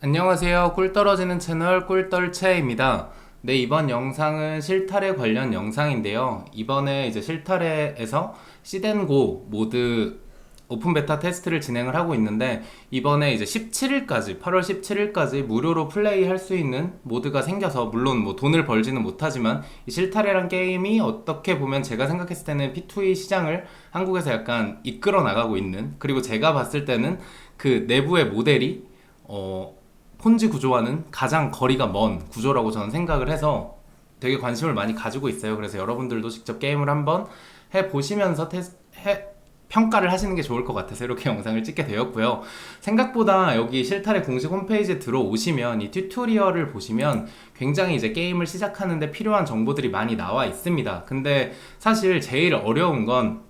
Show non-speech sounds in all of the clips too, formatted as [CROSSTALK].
안녕하세요. 꿀 떨어지는 채널 꿀떨채입니다. 네, 이번 영상은 실타래 관련 영상인데요. 이번에 이제 실타래에서 시덴고 모드 오픈 베타 테스트를 진행을 하고 있는데 이번에 이제 17일까지 8월 17일까지 무료로 플레이할 수 있는 모드가 생겨서 물론 뭐 돈을 벌지는 못하지만 이 실타래란 게임이 어떻게 보면 제가 생각했을 때는 P2E 시장을 한국에서 약간 이끌어 나가고 있는 그리고 제가 봤을 때는 그 내부의 모델이 어 폰지 구조와는 가장 거리가 먼 구조라고 저는 생각을 해서 되게 관심을 많이 가지고 있어요. 그래서 여러분들도 직접 게임을 한번 해 보시면서 평가를 하시는 게 좋을 것 같아서 이렇게 [LAUGHS] 영상을 찍게 되었고요. 생각보다 여기 실타래 공식 홈페이지에 들어오시면 이 튜토리얼을 보시면 굉장히 이제 게임을 시작하는데 필요한 정보들이 많이 나와 있습니다. 근데 사실 제일 어려운 건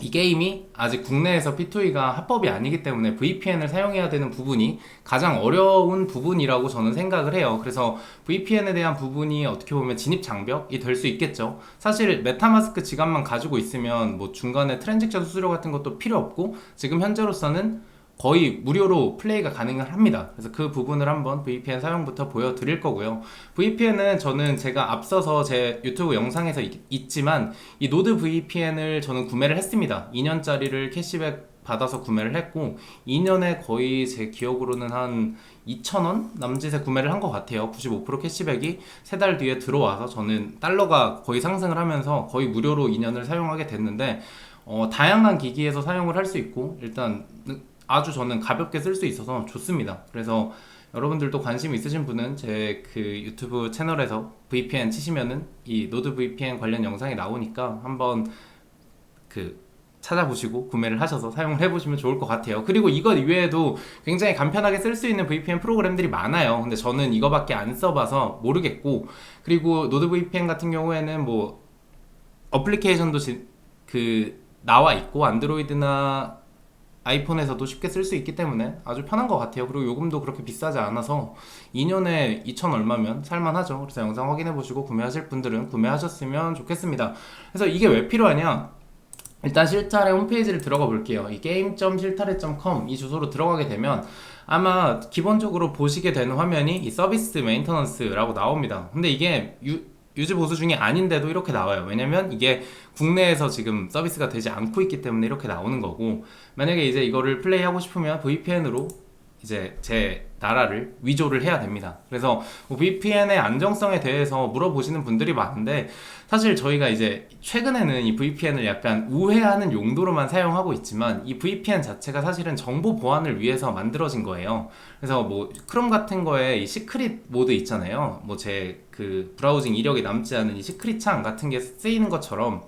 이 게임이 아직 국내에서 P2E가 합법이 아니기 때문에 VPN을 사용해야 되는 부분이 가장 어려운 부분이라고 저는 생각을 해요. 그래서 VPN에 대한 부분이 어떻게 보면 진입 장벽이 될 수 있겠죠. 사실 메타마스크 지갑만 가지고 있으면 뭐 중간에 트랜잭션 수수료 같은 것도 필요 없고 지금 현재로서는 거의 무료로 플레이가 가능을 합니다. 그래서 그 부분을 한번 VPN 사용부터 보여드릴 거고요. VPN은 저는 제가 앞서서 제 유튜브 영상에서 있, 지만이 노드 VPN을 저는 구매를 했습니다. 2년짜리를 캐시백 받아서 구매를 했고 2년에 거의 제 기억으로는 한 2,000원 남짓에 구매를 한 것 같아요. 95% 캐시백이 세 달 뒤에 들어와서 저는 달러가 거의 상승을 하면서 거의 무료로 2년을 사용하게 됐는데 어, 다양한 기기에서 사용을 할 수 있고 일단 아주 저는 가볍게 쓸 수 있어서 좋습니다. 그래서 여러분들도 관심 있으신 분은 제 그 유튜브 채널에서 VPN 치시면은 이 노드 VPN 관련 영상이 나오니까 한번 그 찾아보시고 구매를 하셔서 사용을 해보시면 좋을 것 같아요. 그리고 이것 이외에도 굉장히 간편하게 쓸 수 있는 VPN 프로그램들이 많아요. 근데 저는 이거밖에 안 써봐서 모르겠고, 그리고 노드 VPN 같은 경우에는 뭐 어플리케이션도 지, 그 나와 있고 안드로이드나 아이폰에서도 쉽게 쓸 수 있기 때문에 아주 편한 것 같아요. 그리고 요금도 그렇게 비싸지 않아서 2년에 2천 얼마면 살만하죠. 그래서 영상 확인해 보시고 구매하실 분들은 구매하셨으면 좋겠습니다. 그래서 이게 왜 필요하냐? 일단 실타래 홈페이지를 들어가 볼게요. 이 게임.실타래.com 이 주소로 들어가게 되면 아마 기본적으로 보시게 되는 화면이 이 서비스 메인터넌스라고 나옵니다. 근데 이게 유, 유지 보수 중이 아닌데도 이렇게 나와요. 왜냐면 이게 국내에서 지금 서비스가 되지 않고 있기 때문에 이렇게 나오는 거고 만약에 이제 이거를 플레이하고 싶으면 VPN으로 이제 제 나라를 위조를 해야 됩니다. 그래서 뭐 VPN의 안정성에 대해서 물어보시는 분들이 많은데 사실 저희가 이제 최근에는 이 VPN을 약간 우회하는 용도로만 사용하고 있지만 이 VPN 자체가 사실은 정보 보안을 위해서 만들어진 거예요. 그래서 뭐 크롬 같은 거에 이 시크릿 모드 있잖아요. 뭐 제 그 브라우징 이력이 남지 않은 이 시크릿 창 같은 게 쓰이는 것처럼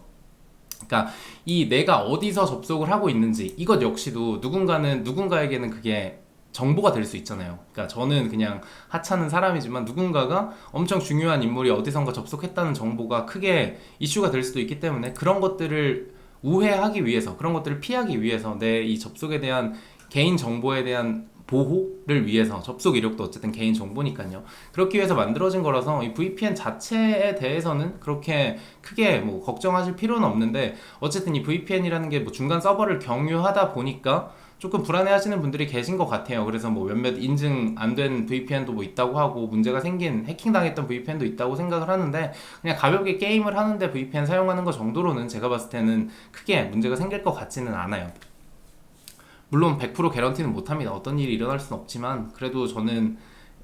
그러니까 이 내가 어디서 접속을 하고 있는지 이것 역시도 누군가는 누군가에게는 그게 정보가 될 수 있잖아요. 그러니까 저는 그냥 하찮은 사람이지만 누군가가 엄청 중요한 인물이 어디선가 접속했다는 정보가 크게 이슈가 될 수도 있기 때문에 그런 것들을 우회하기 위해서 그런 것들을 피하기 위해서 내 이 접속에 대한 개인 정보에 대한 보호를 위해서 접속 이력도 어쨌든 개인 정보니까요. 그렇기 위해서 만들어진 거라서 이 VPN 자체에 대해서는 그렇게 크게 뭐 걱정하실 필요는 없는데 어쨌든 이 VPN이라는 게 뭐 중간 서버를 경유하다 보니까 조금 불안해하시는 분들이 계신 것 같아요. 그래서 뭐 몇몇 인증 안 된 VPN도 뭐 있다고 하고 문제가 생긴 해킹 당했던 VPN도 있다고 생각을 하는데 그냥 가볍게 게임을 하는데 VPN 사용하는 것 정도로는 제가 봤을 때는 크게 문제가 생길 것 같지는 않아요. 물론 100% 개런티는 못합니다. 어떤 일이 일어날 수는 없지만 그래도 저는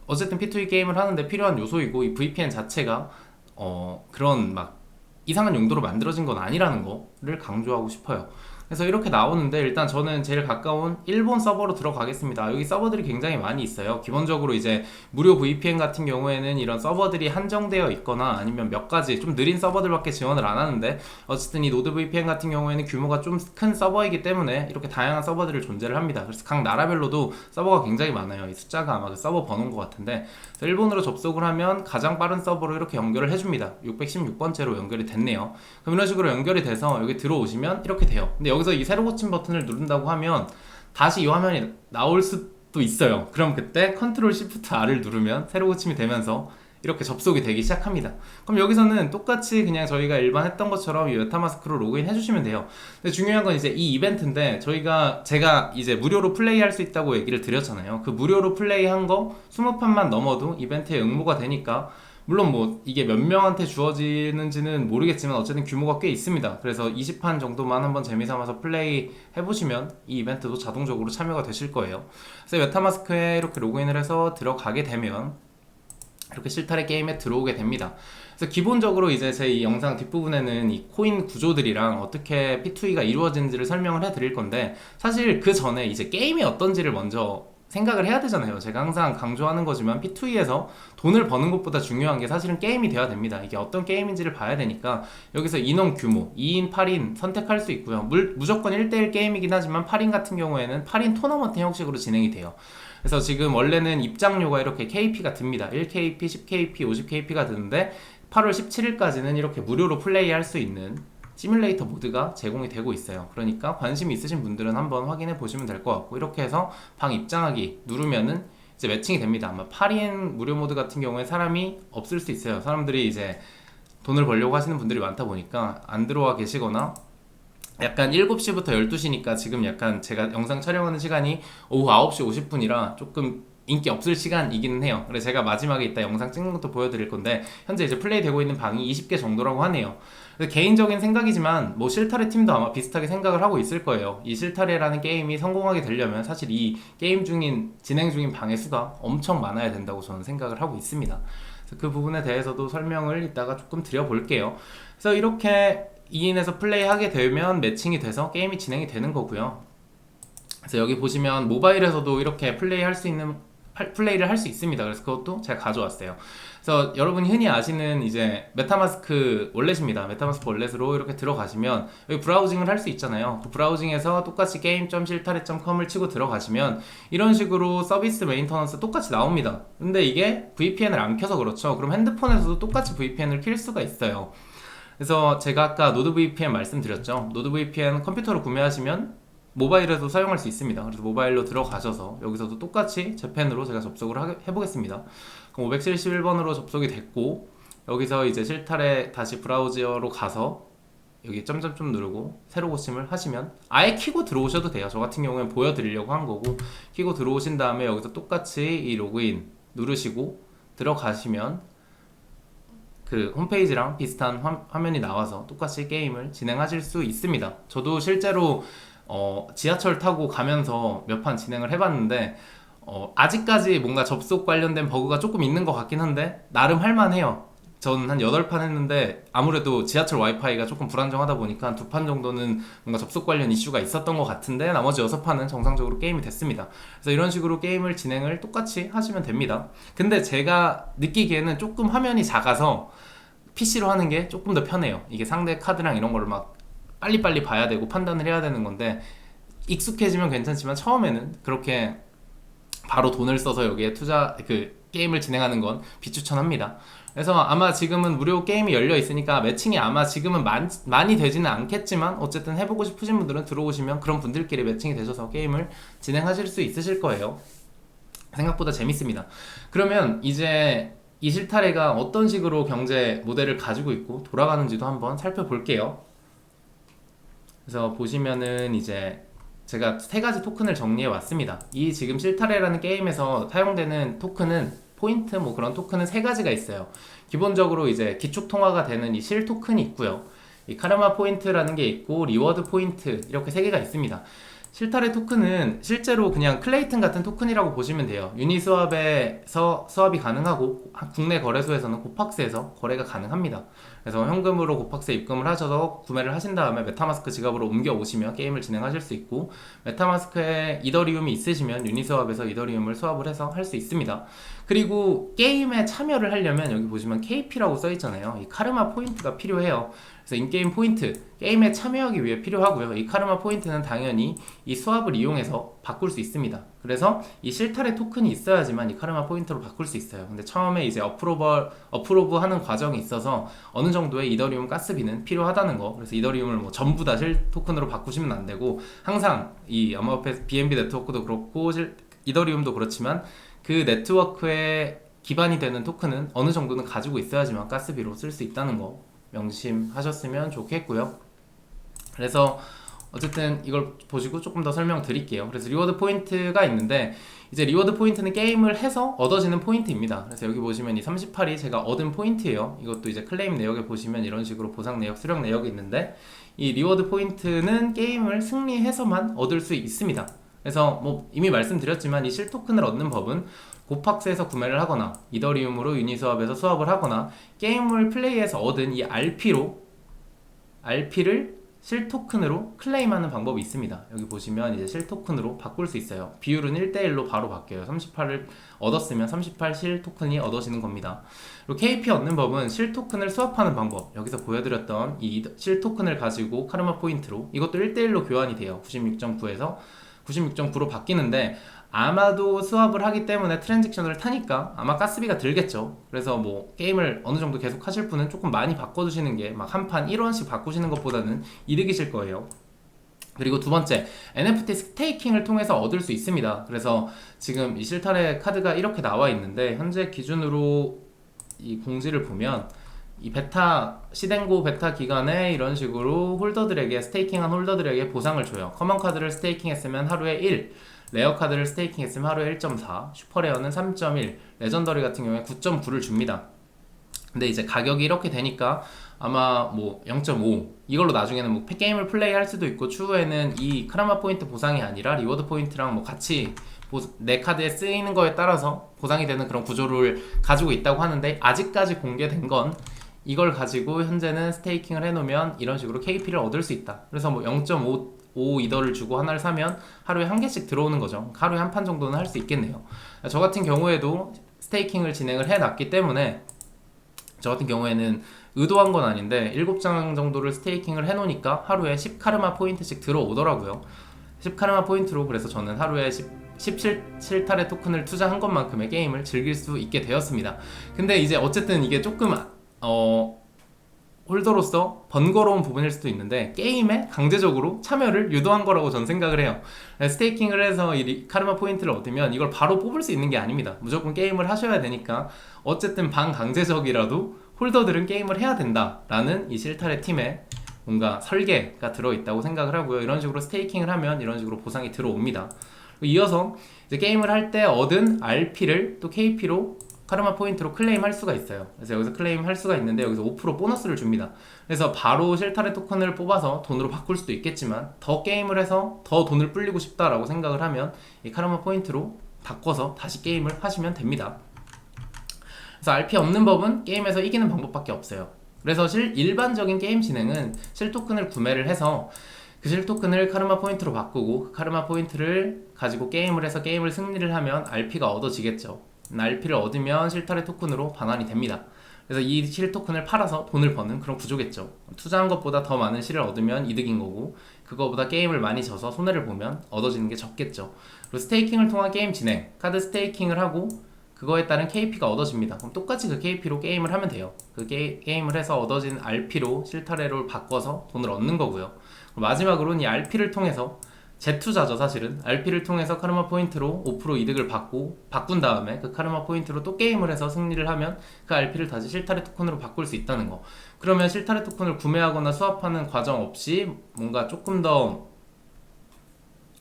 어쨌든 P2E 게임을 하는데 필요한 요소이고 이 VPN 자체가 어 그런 막 이상한 용도로 만들어진 건 아니라는 거를 강조하고 싶어요. 그래서 이렇게 나오는데 일단 저는 제일 가까운 일본 서버로 들어가겠습니다. 여기 서버들이 굉장히 많이 있어요. 기본적으로 이제 무료 VPN 같은 경우에는 이런 서버들이 한정되어 있거나 아니면 몇 가지 좀 느린 서버들밖에 지원을 안 하는데 어쨌든 이 노드 VPN 같은 경우에는 규모가 좀 큰 서버이기 때문에 이렇게 다양한 서버들을 존재를 합니다. 그래서 각 나라별로도 서버가 굉장히 많아요. 이 숫자가 아마 그 서버 번호인 것 같은데 일본으로 접속을 하면 가장 빠른 서버로 이렇게 연결을 해줍니다. 616번째로 연결이 됐네요. 그럼 이런 식으로 연결이 돼서 여기 들어오시면 이렇게 돼요. 근데 여기서 이 새로 고침 버튼을 누른다고 하면 다시 이 화면이 나올 수도 있어요. 그럼 그때 컨트롤 시프트 R을 누르면 새로 고침이 되면서 이렇게 접속이 되기 시작합니다. 그럼 여기서는 똑같이 그냥 저희가 일반 했던 것처럼 이 메타마스크로 로그인 해주시면 돼요. 근데 중요한 건 이제 이 이벤트인데 저희가 제가 이제 무료로 플레이할 수 있다고 얘기를 드렸잖아요. 그 무료로 플레이한 거 20판만 넘어도 이벤트에 응모가 되니까 물론 뭐 이게 몇 명한테 주어지는지는 모르겠지만 어쨌든 규모가 꽤 있습니다. 그래서 20판 정도만 한번 재미삼아서 플레이 해보시면 이 이벤트도 자동적으로 참여가 되실 거예요. 그래서 메타마스크에 이렇게 로그인을 해서 들어가게 되면 이렇게 실타래 게임에 들어오게 됩니다. 그래서 기본적으로 이제 제 이 영상 뒷부분에는 이 코인 구조들이랑 어떻게 P2E가 이루어지는지를 설명을 해 드릴 건데 사실 그 전에 이제 게임이 어떤지를 먼저 생각을 해야 되잖아요. 제가 항상 강조하는 거지만 P2E에서 돈을 버는 것보다 중요한 게 사실은 게임이 돼야 됩니다. 이게 어떤 게임인지를 봐야 되니까 여기서 인원 규모 2인, 8인 선택할 수 있고요. 물, 무조건 1대1 게임이긴 하지만 8인 같은 경우에는 8인 토너먼트 형식으로 진행이 돼요. 그래서 지금 원래는 입장료가 이렇게 KP가 듭니다. 1KP, 10KP, 50KP가 드는데 8월 17일까지는 이렇게 무료로 플레이할 수 있는 시뮬레이터 모드가 제공이 되고 있어요. 그러니까 관심 있으신 분들은 한번 확인해 보시면 될 것 같고 이렇게 해서 방 입장하기 누르면은 이제 매칭이 됩니다. 아마 8인 무료 모드 같은 경우에 사람이 없을 수 있어요. 사람들이 이제 돈을 벌려고 하시는 분들이 많다 보니까 안 들어와 계시거나 약간 7시부터 12시니까 지금 약간 제가 영상 촬영하는 시간이 오후 9시 50분이라 조금 인기 없을 시간이기는 해요. 그래서 제가 마지막에 이따 영상 찍는 것도 보여드릴 건데 현재 이제 플레이 되고 있는 방이 20개 정도라고 하네요. 개인적인 생각이지만 뭐 실타래 팀도 아마 비슷하게 생각을 하고 있을 거예요. 이 실타래라는 게임이 성공하게 되려면 사실 이 게임 중인 진행 중인 방의 수가 엄청 많아야 된다고 저는 생각을 하고 있습니다. 그 부분에 대해서도 설명을 이따가 조금 드려볼게요. 그래서 이렇게 2인에서 플레이하게 되면 매칭이 돼서 게임이 진행이 되는 거고요. 그래서 여기 보시면 모바일에서도 이렇게 플레이할 수 있는 플레이를 할 수 있습니다. 그래서 그것도 제가 가져왔어요. 그래서 여러분이 흔히 아시는 이제 메타마스크 월렛입니다. 메타마스크 월렛으로 이렇게 들어가시면 여기 브라우징을 할 수 있잖아요. 그 브라우징에서 똑같이 게임.실타래.com을 치고 들어가시면 이런 식으로 서비스 메인터넌스 똑같이 나옵니다. 근데 이게 VPN을 안 켜서 그렇죠. 그럼 핸드폰에서도 똑같이 VPN을 킬 수가 있어요. 그래서 제가 아까 노드 VPN 말씀드렸죠. 노드 VPN 컴퓨터로 구매하시면 모바일에도 사용할 수 있습니다. 그래서 모바일로 들어가셔서 여기서도 똑같이 재팬으로 제가 접속을 하, 해보겠습니다. 그럼 571번으로 접속이 됐고 여기서 이제 실타래 다시 브라우저로 가서 여기 점점점 누르고 새로 고침을 하시면 아예 키고 들어오셔도 돼요. 저 같은 경우는 보여드리려고 한 거고 키고 들어오신 다음에 여기서 똑같이 이 로그인 누르시고 들어가시면 그 홈페이지랑 비슷한 화, 면이 나와서 똑같이 게임을 진행하실 수 있습니다. 저도 실제로 어, 지하철 타고 가면서 몇 판 진행을 해봤는데 어, 아직까지 뭔가 접속 관련된 버그가 조금 있는 것 같긴 한데 나름 할만해요. 저는 한 8판 했는데 아무래도 지하철 와이파이가 조금 불안정하다 보니까 두판 정도는 뭔가 접속 관련 이슈가 있었던 것 같은데 나머지 6판은 정상적으로 게임이 됐습니다. 그래서 이런 식으로 게임을 진행을 똑같이 하시면 됩니다. 근데 제가 느끼기에는 조금 화면이 작아서 PC로 하는 게 조금 더 편해요. 이게 상대 카드랑 이런 거를 막 빨리빨리 봐야 되고 판단을 해야 되는 건데 익숙해지면 괜찮지만 처음에는 그렇게 바로 돈을 써서 여기에 투자 그 게임을 진행하는 건 비추천합니다. 그래서 아마 지금은 무료 게임이 열려 있으니까 매칭이 아마 지금은 많, 많이 되지는 않겠지만 어쨌든 해보고 싶으신 분들은 들어오시면 그런 분들끼리 매칭이 되셔서 게임을 진행하실 수 있으실 거예요. 생각보다 재밌습니다. 그러면 이제 이 실타래가 어떤 식으로 경제 모델을 가지고 있고 돌아가는지도 한번 살펴볼게요. 그래서 보시면은 이제 제가 세 가지 토큰을 정리해 왔습니다. 이 지금 실타래라는 게임에서 사용되는 토큰은 포인트 뭐 그런 토큰은 세 가지가 있어요. 기본적으로 이제 기축 통화가 되는 이 실 토큰이 있고요. 이 카르마 포인트라는 게 있고 리워드 포인트 이렇게 세 개가 있습니다. 실타래 토큰은 실제로 그냥 클레이튼 같은 토큰이라고 보시면 돼요. 유니스왑에서 수합이 가능하고 국내 거래소에서는 고팍스에서 거래가 가능합니다. 그래서 현금으로 고팍스에 입금을 하셔서 구매를 하신 다음에 메타마스크 지갑으로 옮겨 오시면 게임을 진행하실 수 있고 메타마스크에 이더리움이 있으시면 유니스왑에서 이더리움을 수합을 해서 할 수 있습니다. 그리고 게임에 참여를 하려면 여기 보시면 KP라고 써 있잖아요. 이 카르마 포인트가 필요해요. 그래서 인게임 포인트, 게임에 참여하기 위해 필요하고요. 이 카르마 포인트는 당연히 이 수합을 이용해서 바꿀 수 있습니다. 그래서 이 실타래 토큰이 있어야지만 이 카르마 포인트로 바꿀 수 있어요. 근데 처음에 이제 어프로버, 어프로브 하는 과정이 있어서 어느 정도의 이더리움 가스비는 필요하다는 거. 그래서 이더리움을 뭐 전부 다 실 토큰으로 바꾸시면 안 되고 항상 이 암호화폐 BNB 네트워크도 그렇고 실, 이더리움도 그렇지만 그 네트워크의 기반이 되는 토큰은 어느 정도는 가지고 있어야지만 가스비로 쓸 수 있다는 거 명심하셨으면 좋겠고요. 그래서 어쨌든 이걸 보시고 조금 더 설명드릴게요. 그래서 리워드 포인트가 있는데 이제 리워드 포인트는 게임을 해서 얻어지는 포인트입니다. 그래서 여기 보시면 이 38이 제가 얻은 포인트예요. 이것도 이제 클레임 내역에 보시면 이런 식으로 보상 내역, 수령 내역이 있는데 이 리워드 포인트는 게임을 승리해서만 얻을 수 있습니다. 그래서 뭐 이미 말씀드렸지만 이 실토큰을 얻는 법은 고팍스에서 구매를 하거나 이더리움으로 유니스왑에서 수합을 하거나 게임을 플레이해서 얻은 이 RP로 RP를 실 토큰으로 클레임하는 방법이 있습니다. 여기 보시면 이제 실 토큰으로 바꿀 수 있어요. 비율은 1대1로 바로 바뀌어요. 38을 얻었으면 38 실 토큰이 얻어지는 겁니다. 그리고 KP 얻는 법은 실 토큰을 수합하는 방법. 여기서 보여드렸던 이 실 토큰을 가지고 카르마 포인트로 이것도 1대1로 교환이 돼요. 96.9에서 96.9로 바뀌는데 아마도 수합을 하기 때문에 트랜잭션을 타니까 아마 가스비가 들겠죠. 그래서 뭐 게임을 어느 정도 계속 하실 분은 조금 많이 바꿔두시는 게 막 한 판 1원씩 바꾸시는 것보다는 이득이실 거예요. 그리고 두 번째, NFT 스테이킹을 통해서 얻을 수 있습니다. 그래서 지금 이 실타래 카드가 이렇게 나와 있는데 현재 기준으로 이 공지를 보면 이 베타 시den고 베타 기간에 이런 식으로 홀더들에게 스테이킹한 홀더들에게 보상을 줘요. 커먼 카드를 스테이킹했으면 하루에 1, 레어 카드를 스테이킹했으면 하루에 1.4, 슈퍼레어는 3.1, 레전더리 같은 경우에 9.9를 줍니다. 근데 이제 가격이 이렇게 되니까 아마 뭐 0.5 이걸로 나중에는 뭐 게임을 플레이할 수도 있고 추후에는 이 크라마 포인트 보상이 아니라 리워드 포인트랑 뭐 같이 보- 내 카드에 쓰이는 거에 따라서 보상이 되는 그런 구조를 가지고 있다고 하는데 아직까지 공개된 건 이걸 가지고 현재는 스테이킹을 해놓으면 이런 식으로 KP를 얻을 수 있다. 그래서 뭐 0.5 5 이더를 주고 하나를 사면 하루에 한 개씩 들어오는 거죠. 하루에 한 판 정도는 할 수 있겠네요. 저 같은 경우에도 스테이킹을 진행을 해놨기 때문에 저 같은 경우에는 의도한 건 아닌데 7장 정도를 스테이킹을 해놓으니까 하루에 10카르마 포인트씩 들어오더라고요. 10카르마 포인트로 그래서 저는 하루에 10, 17 탈의 토큰을 투자한 것만큼의 게임을 즐길 수 있게 되었습니다. 근데 이제 어쨌든 이게 조금 어 홀더로서 번거로운 부분일 수도 있는데 게임에 강제적으로 참여를 유도한 거라고 저는 생각을 해요. 스테이킹을 해서 이 리- 카르마 포인트를 얻으면 이걸 바로 뽑을 수 있는 게 아닙니다. 무조건 게임을 하셔야 되니까 어쨌든 반강제적이라도 홀더들은 게임을 해야 된다 라는 이 실타래 팀의 뭔가 설계가 들어있다고 생각을 하고요. 이런 식으로 스테이킹을 하면 이런 식으로 보상이 들어옵니다. 이어서 게임을 할 때 얻은 RP를 또 KP로 카르마 포인트로 클레임할 수가 있어요. 그래서 여기서 클레임할 수가 있는데 여기서 5% 보너스를 줍니다. 그래서 바로 실타래 토큰을 뽑아서 돈으로 바꿀 수도 있겠지만 더 게임을 해서 더 돈을 불리고 싶다라고 생각을 하면 이 카르마 포인트로 바꿔서 다시 게임을 하시면 됩니다. 그래서 RP 없는 법은 게임에서 이기는 방법밖에 없어요. 그래서 실 일반적인 게임 진행은 실 토큰을 구매를 해서 그실 토큰을 카르마 포인트로 바꾸고 그 카르마 포인트를 가지고 게임을 해서 게임을 승리를 하면 RP가 얻어지겠죠. RP를 얻으면 실타래 토큰으로 반환이 됩니다. 그래서 이 실 토큰을 팔아서 돈을 버는 그런 구조겠죠. 투자한 것보다 더 많은 실을 얻으면 이득인 거고 그거보다 게임을 많이 져서 손해를 보면 얻어지는 게 적겠죠. 그리고 스테이킹을 통한 게임 진행, 카드 스테이킹을 하고 그거에 따른 KP가 얻어집니다. 그럼 똑같이 그 KP로 게임을 하면 돼요. 그 게, 게임을 해서 얻어진 RP로 실타래로 바꿔서 돈을 얻는 거고요. 마지막으로는 이 RP를 통해서 재투자죠 사실은 RP를 통해서 카르마 포인트로 5% 이득을 받고 바꾼 다음에 그 카르마 포인트로 또 게임을 해서 승리를 하면 그 RP를 다시 실타래 토큰으로 바꿀 수 있다는 거 그러면 실타래 토큰을 구매하거나 수합하는 과정 없이 뭔가 조금 더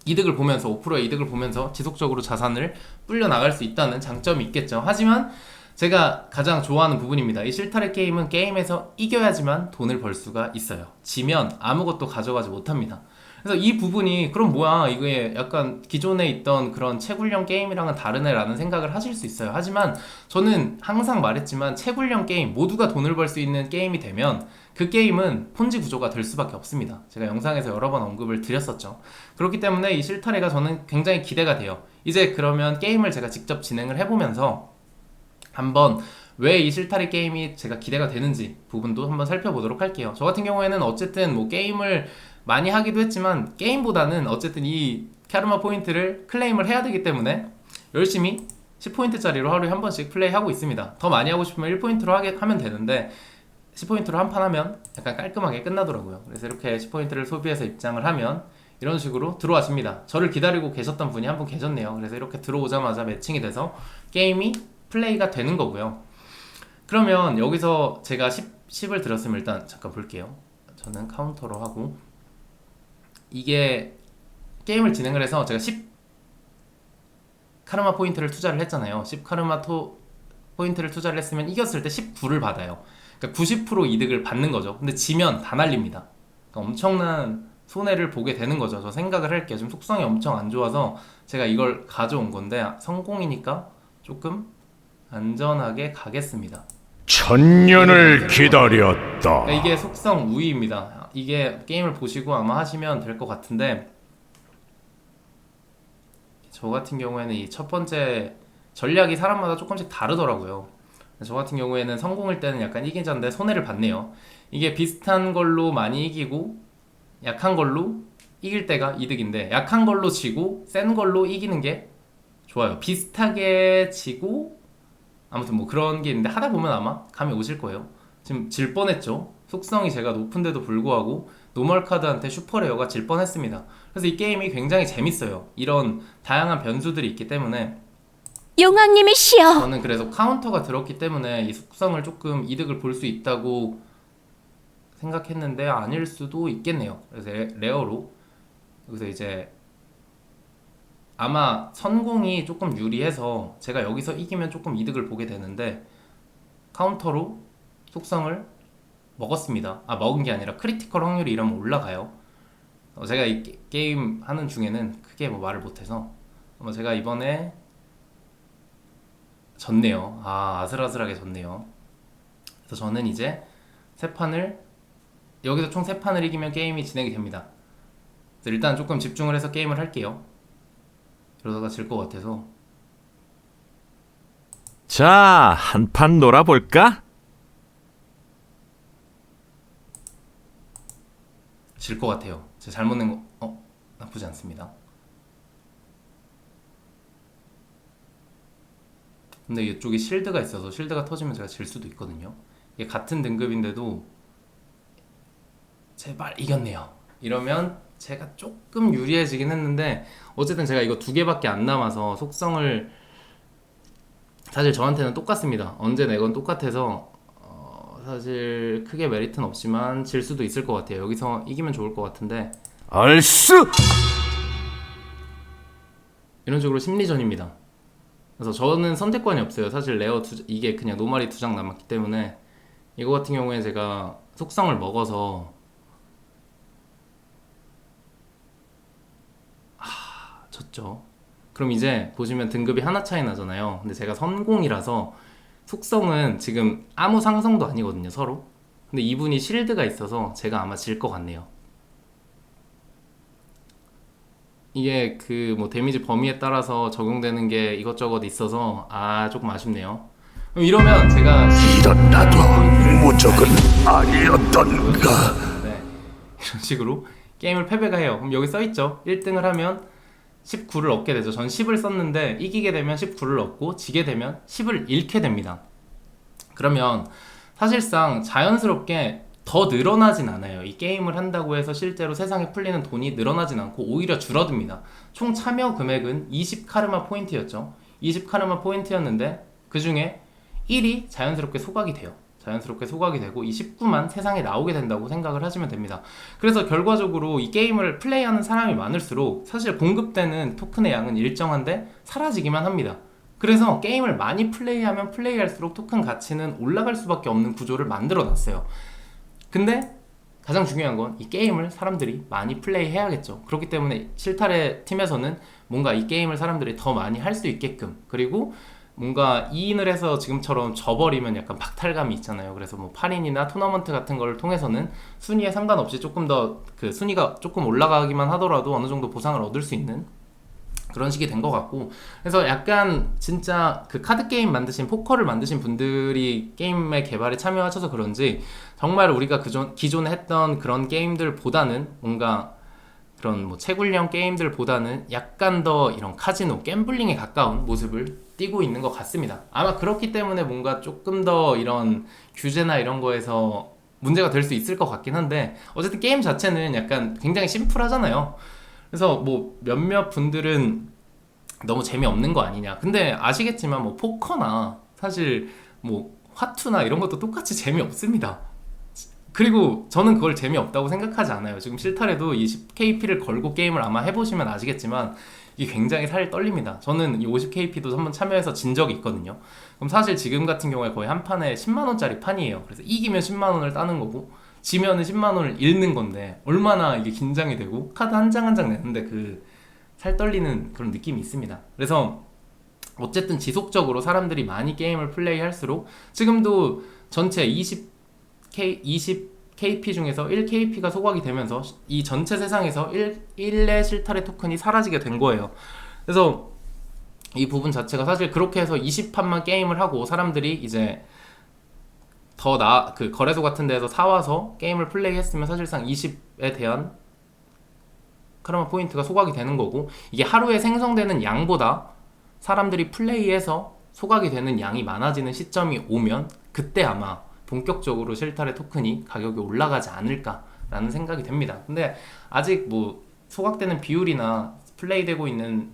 이득을 보면서 5%의 이득을 보면서 지속적으로 자산을 불려 나갈 수 있다는 장점이 있겠죠. 하지만 제가 가장 좋아하는 부분입니다. 이 실타래 게임은 게임에서 이겨야지만 돈을 벌 수가 있어요. 지면 아무것도 가져가지 못합니다. 그래서 이 부분이 그럼 뭐야 이게 약간 기존에 있던 그런 채굴형 게임이랑은 다르네라는 생각을 하실 수 있어요. 하지만 저는 항상 말했지만 채굴형 게임 모두가 돈을 벌 수 있는 게임이 되면 그 게임은 폰지 구조가 될 수밖에 없습니다. 제가 영상에서 여러 번 언급을 드렸었죠. 그렇기 때문에 이 실타래가 저는 굉장히 기대가 돼요. 이제 그러면 게임을 제가 직접 진행을 해보면서 한번 왜 이 실타래 게임이 제가 기대가 되는지 부분도 한번 살펴보도록 할게요. 저 같은 경우에는 어쨌든 뭐 게임을 많이 하기도 했지만 게임보다는 어쨌든 이 카르마 포인트를 클레임을 해야 되기 때문에 열심히 10포인트짜리로 하루에 한 번씩 플레이하고 있습니다. 더 많이 하고 싶으면 1포인트로 하게, 하면 되는데 10포인트로 한 판 하면 약간 깔끔하게 끝나더라고요. 그래서 이렇게 10포인트를 소비해서 입장을 하면 이런 식으로 들어와십니다. 저를 기다리고 계셨던 분이 한 분 계셨네요. 그래서 이렇게 들어오자마자 매칭이 돼서 게임이 플레이가 되는 거고요. 그러면 여기서 제가 10, 10을 들었으면 일단 잠깐 볼게요. 저는 카운터로 하고 이게 게임을 진행을 해서 제가 10 카르마 포인트를 투자를 했잖아요. 10 카르마 토, 포인트를 투자를 했으면 이겼을 때 19를 받아요. 그러니까 90% 이득을 받는 거죠. 근데 지면 다 날립니다. 그러니까 엄청난 손해를 보게 되는 거죠. 저 생각을 할게요. 지금 속성이 엄청 안 좋아서 제가 이걸 가져온 건데 성공이니까 조금 안전하게 가겠습니다. 천년을 기다렸다. 그러니까 이게 속성 우위입니다. 이게 게임을 보시고 아마 하시면 될 것 같은데 저 같은 경우에는 이 첫 번째 전략이 사람마다 조금씩 다르더라고요. 저 같은 경우에는 성공일 때는 약간 이기자인데 손해를 봤네요. 이게 비슷한 걸로 많이 이기고 약한 걸로 이길 때가 이득인데 약한 걸로 지고 센 걸로 이기는 게 좋아요. 비슷하게 지고 아무튼 뭐 그런 게 있는데 하다 보면 아마 감이 오실 거예요. 지금 질 뻔했죠. 속성이 제가 높은데도 불구하고 노멀 카드한테 슈퍼레어가 질 뻔했습니다. 그래서 이 게임이 굉장히 재밌어요. 이런 다양한 변수들이 있기 때문에 용왕님이시여 저는 그래서 카운터가 들었기 때문에 이 속성을 조금 이득을 볼 수 있다고 생각했는데 아닐 수도 있겠네요. 그래서 레- 레어로 여기서 이제 아마 선공이 조금 유리해서 제가 여기서 이기면 조금 이득을 보게 되는데 카운터로 속성을 먹었습니다. 아 먹은 게 아니라 크리티컬 확률이 이러면 올라가요. 어, 제가 이 게- 게임 하는 중에는 크게 뭐 말을 못해서 뭐 제가 이번에 졌네요. 아 아슬아슬하게 졌네요. 그래서 저는 이제 세 판을 여기서 총 세 판을 이기면 게임이 진행이 됩니다. 일단 조금 집중을 해서 게임을 할게요. 이러다가 질 것 같아서 자, 한 판 놀아볼까? 질 것 같아요. 제가 잘못 낸 거, 어 나쁘지 않습니다. 근데 이쪽에 실드가 있어서 실드가 터지면 제가 질 수도 있거든요. 이게 같은 등급인데도 제발 이겼네요. 이러면 제가 조금 유리해지긴 했는데 어쨌든 제가 이거 두 개밖에 안 남아서 속성을 사실 저한테는 똑같습니다. 언제 내건 똑같아서 어, 사실 크게 메리트는 없지만 질 수도 있을 것 같아요. 여기서 이기면 좋을 것 같은데 얼쑤! 이런 식으로 심리전입니다. 그래서 저는 선택권이 없어요. 사실 레어 두, 이게 그냥 노말이 두 장 남았기 때문에 이거 같은 경우에 제가 속성을 먹어서 아 졌죠. 그럼 이제 보시면 등급이 하나 차이 나잖아요. 근데 제가 선공이라서 속성은 지금 아무 상성도 아니거든요 서로. 근데 이분이 실드가 있어서 제가 아마 질 것 같네요. 이게 그 뭐 데미지 범위에 따라서 적용되는 게 이것저것 있어서 아 조금 아쉽네요. 그럼 이러면 제가 이런 나도 무적은 아니었던가. 네. [LAUGHS] 이런 식으로 게임을 패배가 해요. 그럼 여기 써 있죠. 1등을 하면 19를 얻게 되죠. 전 10을 썼는데 이기게 되면 19를 얻고 지게 되면 10을 잃게 됩니다. 그러면 사실상 자연스럽게 더 늘어나진 않아요. 이 게임을 한다고 해서 실제로 세상에 풀리는 돈이 늘어나진 않고 오히려 줄어듭니다. 총 참여 금액은 20 카르마 포인트였죠. 20 카르마 포인트였는데 그 중에 1이 자연스럽게 소각이 돼요. 자연스럽게 소각이 되고 이 19만 세상에 나오게 된다고 생각을 하시면 됩니다. 그래서 결과적으로 이 게임을 플레이하는 사람이 많을수록 사실 공급되는 토큰의 양은 일정한데 사라지기만 합니다. 그래서 게임을 많이 플레이하면 플레이할수록 토큰 가치는 올라갈 수밖에 없는 구조를 만들어 놨어요. 근데 가장 중요한 건 이 게임을 사람들이 많이 플레이 해야겠죠. 그렇기 때문에 실타래 팀에서는 뭔가 이 게임을 사람들이 더 많이 할 수 있게끔 그리고 뭔가 2인을 해서 지금처럼 져버리면 약간 박탈감이 있잖아요. 그래서 뭐 8인이나 토너먼트 같은 걸 통해서는 순위에 상관없이 조금 더 그 순위가 조금 올라가기만 하더라도 어느 정도 보상을 얻을 수 있는 그런 식이 된 것 같고 그래서 약간 진짜 그 카드 게임 만드신 포커를 만드신 분들이 게임의 개발에 참여하셔서 그런지 정말 우리가 그전 기존에 했던 그런 게임들보다는 뭔가 그런 뭐 채굴형 게임들보다는 약간 더 이런 카지노 갬블링에 가까운 모습을 띠고 있는 것 같습니다. 아마 그렇기 때문에 뭔가 조금 더 이런 규제나 이런 거에서 문제가 될 수 있을 것 같긴 한데 어쨌든 게임 자체는 약간 굉장히 심플하잖아요. 그래서 뭐 몇몇 분들은 너무 재미없는 거 아니냐. 근데 아시겠지만 뭐 포커나 사실 뭐 화투나 이런 것도 똑같이 재미없습니다. 그리고 저는 그걸 재미없다고 생각하지 않아요. 지금 실타래도 이 10kp를 걸고 게임을 아마 해보시면 아시겠지만 이게 굉장히 살 떨립니다. 저는 이 50kp도 한번 참여해서 진 적이 있거든요. 그럼 사실 지금 같은 경우에 거의 한 판에 10만 원짜리 판이에요. 그래서 이기면 10만 원을 따는 거고 지면은 10만 원을 잃는 건데 얼마나 이게 긴장이 되고 카드 한 장 한 장 내는데 그 살 떨리는 그런 느낌이 있습니다. 그래서 어쨌든 지속적으로 사람들이 많이 게임을 플레이할수록 지금도 전체 20K 20 KP 중에서 1KP가 소각이 되면서 이 전체 세상에서 1, 1의 실타래 토큰이 사라지게 된 거예요. 그래서 이 부분 자체가 사실 그렇게 해서 20판만 게임을 하고 사람들이 이제 더 나 그 거래소 같은 데서 사와서 게임을 플레이했으면 사실상 20에 대한 카르마 포인트가 소각이 되는 거고 이게 하루에 생성되는 양보다 사람들이 플레이해서 소각이 되는 양이 많아지는 시점이 오면 그때 아마 본격적으로 실타래 토큰이 가격이 올라가지 않을까라는 생각이 됩니다. 근데 아직 뭐 소각되는 비율이나 플레이되고 있는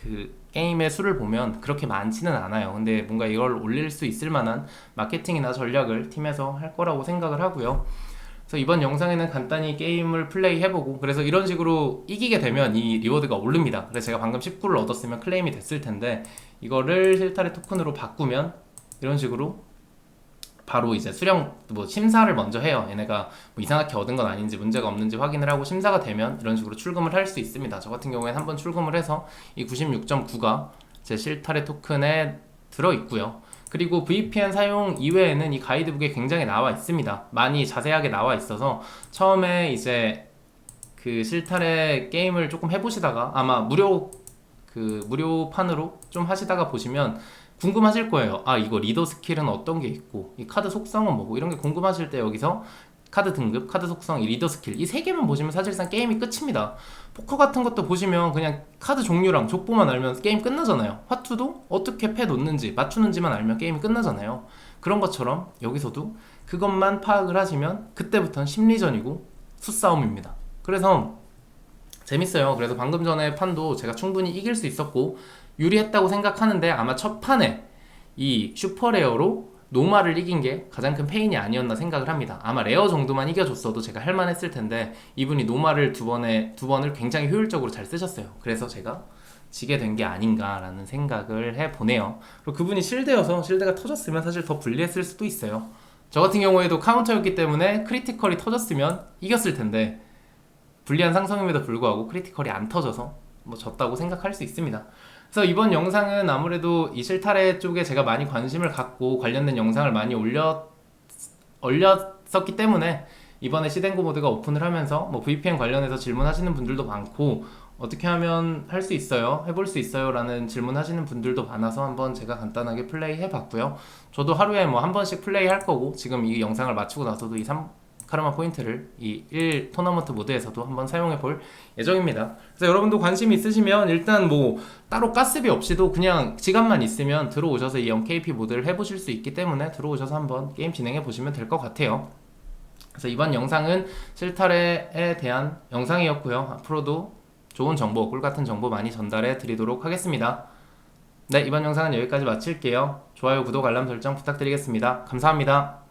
그 게임의 수를 보면 그렇게 많지는 않아요. 근데 뭔가 이걸 올릴 수 있을 만한 마케팅이나 전략을 팀에서 할 거라고 생각을 하고요. 그래서 이번 영상에는 간단히 게임을 플레이 해보고 그래서 이런 식으로 이기게 되면 이 리워드가 오릅니다. 그래서 제가 방금 19를 얻었으면 클레임이 됐을 텐데 이거를 실타래 토큰으로 바꾸면 이런 식으로 바로 이제 수령 뭐 심사를 먼저 해요. 얘네가 뭐 이상하게 얻은 건 아닌지 문제가 없는지 확인을 하고 심사가 되면 이런 식으로 출금을 할 수 있습니다. 저 같은 경우에는 한번 출금을 해서 이 96.9가 제 실타래 토큰에 들어 있고요. 그리고 VPN 사용 이외에는 이 가이드북에 굉장히 나와 있습니다. 많이 자세하게 나와 있어서 처음에 이제 그 실타래 게임을 조금 해보시다가 아마 무료 그 무료판으로 좀 하시다가 보시면 궁금하실 거예요. 아 이거 리더 스킬은 어떤 게 있고 이 카드 속성은 뭐고 이런 게 궁금하실 때 여기서 카드 등급, 카드 속성, 이 리더 스킬 이 세 개만 보시면 사실상 게임이 끝입니다. 포커 같은 것도 보시면 그냥 카드 종류랑 족보만 알면 게임 끝나잖아요. 화투도 어떻게 패 놓는지 맞추는지만 알면 게임이 끝나잖아요. 그런 것처럼 여기서도 그것만 파악을 하시면 그때부터는 심리전이고 수싸움입니다. 그래서 재밌어요. 그래서 방금 전에 판도 제가 충분히 이길 수 있었고 유리했다고 생각하는데 아마 첫 판에 이 슈퍼레어로 노마를 이긴 게 가장 큰 페인이 아니었나 생각을 합니다. 아마 레어 정도만 이겨줬어도 제가 할만했을 텐데 이분이 노마를 두 번에 두 번을 굉장히 효율적으로 잘 쓰셨어요. 그래서 제가 지게 된 게 아닌가라는 생각을 해 보네요. 그리고 그분이 실드여서 실드가 터졌으면 사실 더 불리했을 수도 있어요. 저 같은 경우에도 카운터였기 때문에 크리티컬이 터졌으면 이겼을 텐데 불리한 상성임에도 불구하고 크리티컬이 안 터져서 뭐 졌다고 생각할 수 있습니다. 그래서 이번 영상은 아무래도 이 실타래 쪽에 제가 많이 관심을 갖고 관련된 영상을 많이 올렸 올렸었기 때문에 이번에 시덴고 모드가 오픈을 하면서 뭐 VPN 관련해서 질문하시는 분들도 많고 어떻게 하면 할 수 있어요? 해볼 수 있어요? 라는 질문하시는 분들도 많아서 한번 제가 간단하게 플레이 해봤고요. 저도 하루에 뭐 한 번씩 플레이 할 거고 지금 이 영상을 마치고 나서도 이 3, 카르마 포인트를 이 1 토너먼트 모드에서도 한번 사용해 볼 예정입니다. 그래서 여러분도 관심 있으시면 일단 뭐 따로 가스비 없이도 그냥 지갑만 있으면 들어오셔서 이 0KP 모드를 해보실 수 있기 때문에 들어오셔서 한번 게임 진행해 보시면 될 것 같아요. 그래서 이번 영상은 실타래에 대한 영상이었고요. 앞으로도 좋은 정보, 꿀 같은 정보 많이 전달해 드리도록 하겠습니다. 네, 이번 영상은 여기까지 마칠게요. 좋아요, 구독, 알람 설정 부탁드리겠습니다. 감사합니다.